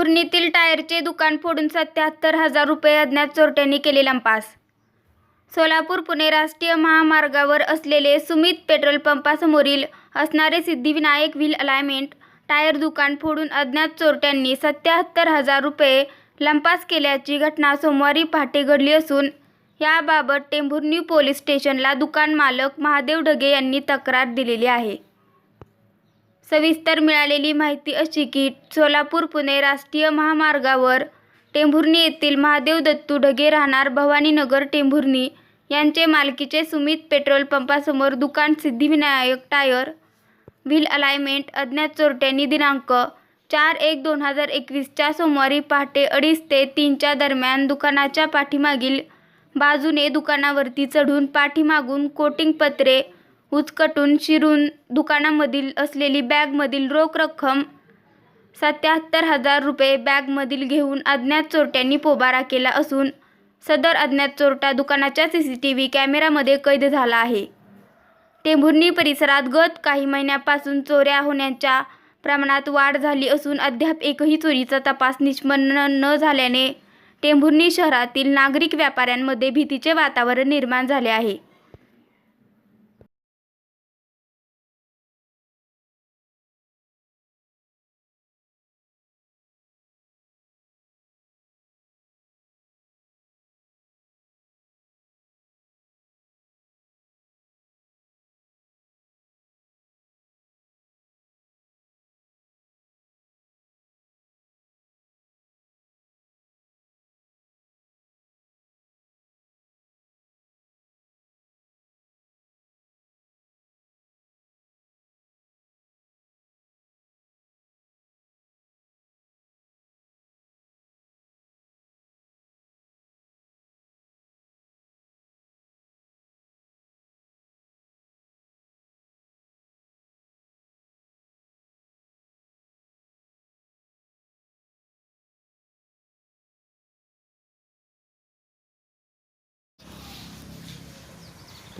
टेंभुर्णीतील टायरचे दुकान फोडून सत्याहत्तर हजार रुपये अज्ञात चोरट्यांनी केले लंपास. सोलापूर पुणे राष्ट्रीय महामार्गावर असलेले सुमित पेट्रोल पंपासमोरील असणारे सिद्धिविनायक व्हील अलायमेंट टायर दुकान फोडून अज्ञात चोरट्यांनी सत्याहत्तर हजार रुपये लंपास केल्याची घटना सोमवारी पहाटे घडली असून याबाबत टेंभुर्णी पोलीस स्टेशनला दुकान मालक महादेव ढगे यांनी तक्रार दिलेली आहे. सविस्तर मिळालेली माहिती अशी की सोलापूर पुणे राष्ट्रीय महामार्गावर टेंभुर्णी येथील महादेव दत्तू ढगे राहणार भवानीनगर टेंभुर्णी यांचे मालकीचे सुमित पेट्रोल पंपासमोर दुकान सिद्धिविनायक टायर व्हील अलायमेंट अज्ञात चोरट्यांनी दिनांक चार एक दोन हजार एकवीसच्या सोमवारी पहाटे अडीच ते तीनच्या दरम्यान दुकानाच्या पाठीमागील बाजूने दुकानावरती चढून पाठीमागून कोटिंग पत्रे उचकटून शिरून दुकानामधील असलेली बॅगमधील रोख रक्कम सत्याहत्तर हजार रुपये बॅगमधील घेऊन अज्ञात चोरट्यांनी पोबारा केला असून सदर अज्ञात चोरटा दुकानाच्या सी सी टी व्ही कॅमेरामध्ये कैद झाला आहे. टेंभुर्णी परिसरात गत काही महिन्यापासून चोऱ्या होण्याच्या प्रमाणात वाढ झाली असून अद्याप एकही चोरीचा तपास निष्पन्न न झाल्याने टेंभुर्णी शहरातील नागरिक व्यापाऱ्यांमध्ये भीतीचे वातावरण निर्माण झाले आहे.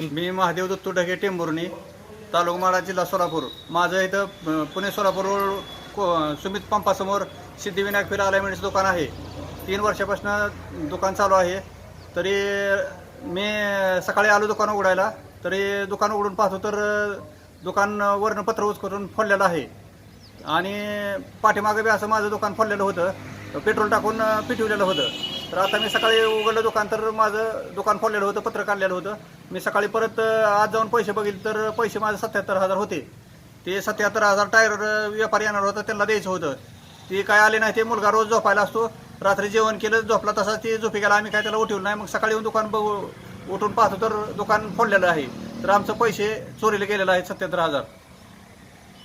मी महादेव दत्तू ढगे टेंभुर्णी तालुका माडा जिल्हा सोलापूर. माझं इथं पुणे सोलापूर रोड को- सुमित पंपासमोर सिद्धिविनायक फिरा अलायमेंटचं दुकान आहे. तीन वर्षापासून दुकान चालू आहे. तरी मी सकाळी आलो दुकान उघडायला. तरी दुकान उघडून पाहतो तर दुकान वर्णपत्र उच करून फोडलेलं आहे. आणि पाठीमागं बी असं माझं दुकान फोडलेलं होतं. पेट्रोल टाकून पिटवलेलं होतं. तर आता मी सकाळी उघडलं दुकान तर माझं दुकान फोडलेलं होतं पत्र काढलेलं होतं. मी सकाळी परत आज जाऊन पैसे बघितले तर पैसे माझे सत्याहत्तर हजार होते. ते सत्याहत्तर हजार टायर व्यापारी येणार होता त्यांना द्यायचं होतं. ते काय आले नाही ते मुलगा रोज झोपायला असतो. रात्री जेवण केलं झोपला तसा ते झोपी गेला. आम्ही काय त्याला उठवलं नाही. मग सकाळी येऊन दुकान बघू उठून पाहतो तर दुकान फोडलेलं आहे. तर आमचं पैसे चोरीला गेलेलं आहे सत्याहत्तर हजार.